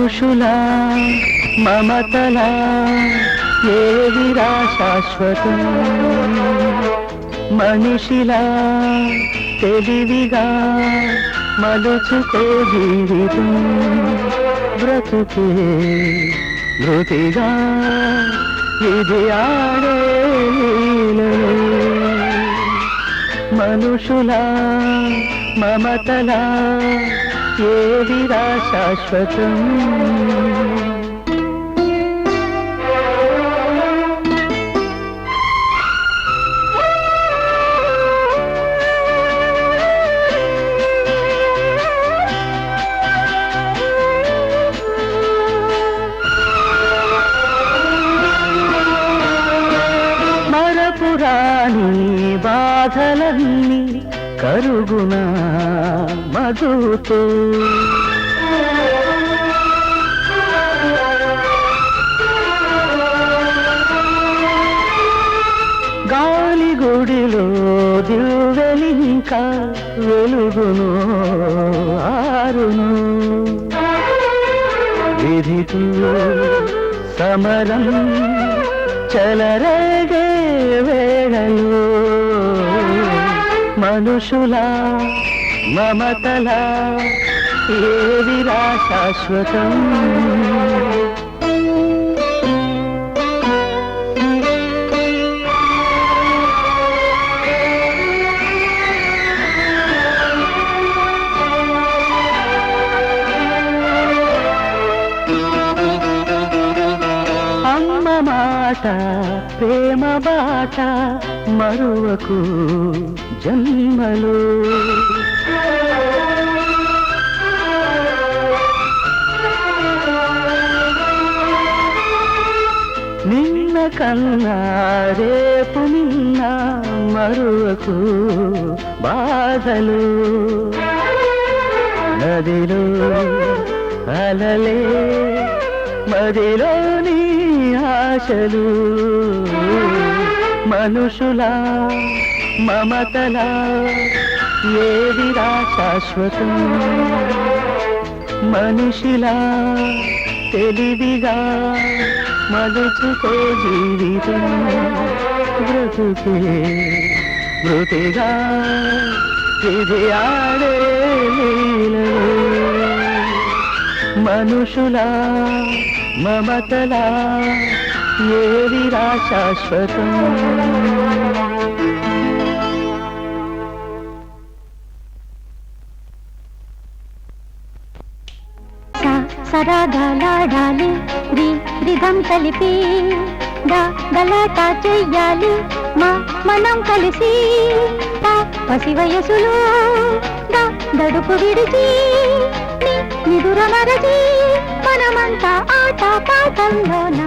మనుషుల మమతల ఏదిరా శాశ్వతం మనిషిలా తెలివిగా మలుచుకో జీవితం బ్రతుకే మృతిగా ఇది ఆడే లీలలో. మమతలా ఏదిరా శాశ్వతం? మరపురాణి బాధలన్నీ కరుగున మధుతో. గాలి గుడిలో దివ్వెలింకా వెలుగును ఆరును. విధితో సమరం చలరేగే మనుషులా మమతలా ఏదిరా శాశ్వతం? బాట ప్రేమ బాట మరువకు జన్మలు. నిన్న కన్నా రేపు నిన్న మరువకు బాధలు. నదిలో అలలే మదిలోని ఆశలు. మనుషుల మమతల ఏదిరా శాశ్వతం? మనిషిలా తెలివిగా మలుచుకో జీవితం. బ్రతుకే మృతిగా ఇది ఆడే మనుషులా మమతలా ఏదిరా శాశ్వతం? సా సరాగాలాడాలి రి రిధం కలిపి గా గలాటా చెయ్యాలి మా మనం కలిసి. తా పసి వయసులో గా గడుపు విడిచి నిదుర మరచి మనమంతా ఆట పాటల్లోన